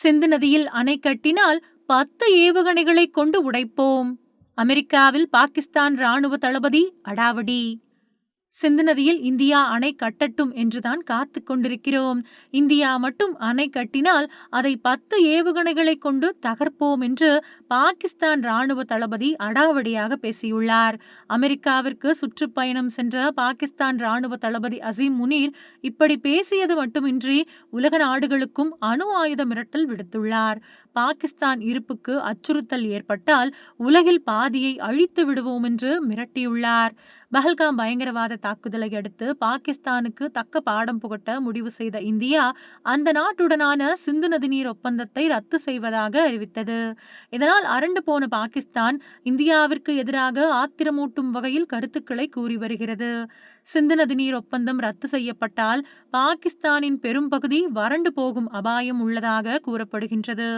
சிந்து நதியில் அணை கட்டினால் பத்து ஏவுகணைகளை கொண்டு உடைப்போம். அமெரிக்காவில் பாகிஸ்தான் ராணுவ தளபதி அடாவடி. சிந்து நதியில் இந்தியா அணை கட்டட்டும் என்றுதான் காத்து கொண்டிருக்கிறோம். இந்தியா மட்டும் அணை கட்டினால் அதை பத்து ஏவுகணைகளை கொண்டு தகர்ப்போம் என்று பாகிஸ்தான் ராணுவ தளபதி அடாவடியாக பேசியுள்ளார். அமெரிக்காவிற்கு சுற்றுப்பயணம் சென்ற பாகிஸ்தான் ராணுவ தளபதி அசீம் முனீர் இப்படி பேசியது மட்டுமின்றி உலக நாடுகளுக்கும் அணு ஆயுத மிரட்டல் விடுத்துள்ளார். பாகிஸ்தான் இருப்புக்கு அச்சுறுத்தல் ஏற்பட்டால் உலகில் பாதியை அழித்து விடுவோம் என்று மிரட்டியுள்ளார். பஹல்காம் பயங்கரவாத தாக்குதலை அடுத்து பாகிஸ்தானுக்கு தக்க பாடம் புகட்ட முடிவு செய்த இந்தியா அந்த நாட்டுடனான சிந்து நதிநீர் ஒப்பந்தத்தை ரத்து செய்வதாக அறிவித்தது. இதனால் அரண்டு போன பாகிஸ்தான் இந்தியாவிற்கு எதிராக ஆத்திரமூட்டும் வகையில் கருத்துக்களை கூறி வருகிறது. சிந்து நதிநீர் ஒப்பந்தம் ரத்து செய்யப்பட்டால் பாகிஸ்தானின் பெரும்பகுதி வறண்டு போகும் அபாயம் உள்ளதாக கூறப்படுகின்றது.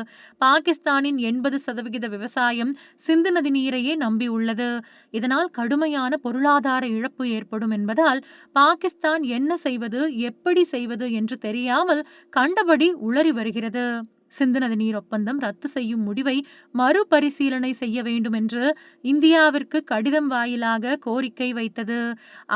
பாகிஸ்தானின் எண்பது சதவிகித விவசாயம் சிந்து நதி நீரையே நம்பியுள்ளது இதனால் கடுமையான பொருளாதார இழப்பு ஏற்படும் என்பதால் பாகிஸ்தான் என்ன செய்வது எப்படி செய்வது என்று தெரியாமல் கண்டபடி உளறி வருகிறது. சிந்து நதி நீர் ஒப்பந்தம் ரத்து செய்யும் முடிவை மறுபரிசீலனை செய்ய வேண்டும் என்று இந்தியாவிற்கு கடிதம் வாயிலாக கோரிக்கை வைத்தது.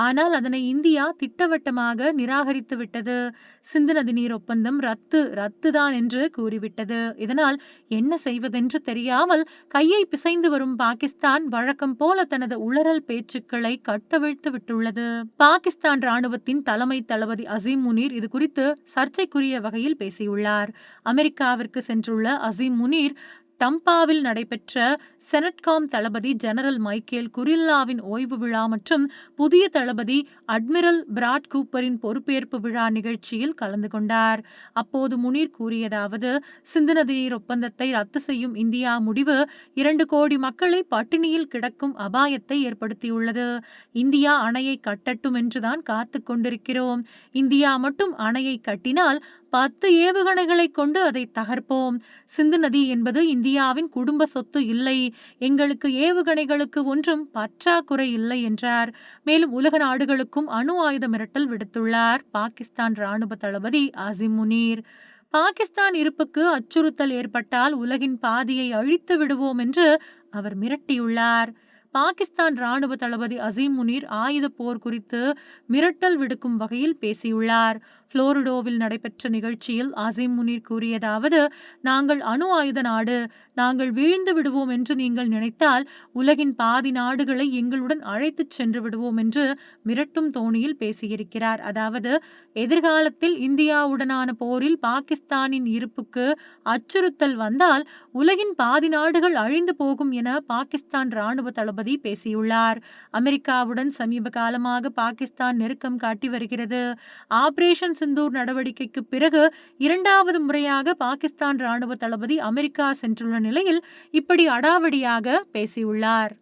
ஆனால் அதனை இந்தியா திட்டவட்டமாக நிராகரித்து விட்டது. சிந்து நதி நீர் ஒப்பந்தம் ரத்து ரத்து தான் என்று கூறிவிட்டது. இதனால் என்ன செய்வதென்று தெரியாமல் கையை பிசைந்து வரும் பாகிஸ்தான் வழக்கம் போல தனது உளறல் பேச்சுக்களை கட்டவிழ்த்து விட்டுள்ளது. பாகிஸ்தான் ராணுவத்தின் தலைமை தளபதி அசீம் முனீர் இது குறித்து சர்ச்சைக்குரிய வகையில் பேசியுள்ளார். அமெரிக்காவிற்கு சென்றுள்ள அசீம் முனீர் டம்பாவில் நடைபெற்ற செனட்காம் தளபதி ஜெனரல் மைக்கேல் குரில்லாவின் ஓய்வு விழா மற்றும் புதிய தளபதி அட்மிரல் பிராட் கூப்பரின் பொறுப்பேற்பு விழா நிகழ்ச்சியில் கலந்து கொண்டார். அப்போது முனீர் கூறியதாவது சிந்து நதி நீர் ஒப்பந்தத்தை ரத்து செய்யும் இந்தியா முடிவு இரண்டு கோடி மக்களை பட்டினியில் கிடக்கும் அபாயத்தை ஏற்படுத்தியுள்ளது. இந்தியா அணையை கட்டட்டும் என்றுதான் காத்து கொண்டிருக்கிறோம். இந்தியா மட்டும் அணையை கட்டினால் பத்து ஏவுகணைகளை கொண்டு அதை தகர்ப்போம். சிந்து நதி என்பது இந்தியாவின் குடும்ப சொத்து இல்லை. எங்களுக்கு ஏவுகணைகளுக்கு ஒன்றும் பற்றாக்குறை இல்லை என்றார். மேலும் உலக நாடுகளுக்கும் அணு ஆயுத மிரட்டல் விடுத்துள்ளார் பாகிஸ்தான் ராணுவ தளபதி அசிம் முனீர். பாகிஸ்தான் இருப்புக்கு அச்சுறுத்தல் ஏற்பட்டால் உலகின் பாதியை அழித்து விடுவோம் என்று அவர் மிரட்டியுள்ளார். பாகிஸ்தான் ராணுவ தளபதி அசீம் முனீர் ஆயுத போர் குறித்து மிரட்டல் விடுக்கும் வகையில் பேசியுள்ளார். புளோரிடோவில் நடைபெற்ற நிகழ்ச்சியில் அசீம் முனீர் கூறியதாவது நாங்கள் அணு ஆயுத நாடு நாங்கள் வீழ்ந்து விடுவோம் என்று நீங்கள் நினைத்தால் உலகின் பாதி நாடுகளை எங்களுடன் அழைத்துச் சென்று விடுவோம் என்று மிரட்டும் தோணியில் பேசியிருக்கிறார். அதாவது எதிர்காலத்தில் இந்தியாவுடனான போரில் பாகிஸ்தானின் இருப்புக்கு அச்சுறுத்தல் வந்தால் உலகின் பாதி நாடுகள் அழிந்து போகும் என பாகிஸ்தான் ராணுவ தளபதி பேசியுள்ளார். அமெரிக்காவுடன் சமீப காலமாக பாகிஸ்தான் நெருக்கம் காட்டி வருகிறது. ஆபரேஷன் சிந்தூர் நடவடிக்கைக்கு பிறகு இரண்டாவது முறையாக பாகிஸ்தான் ராணுவ தளபதி அமெரிக்கா சென்றுள்ள நிலையில் இப்படி அடாவடியாக பேசியுள்ளார்.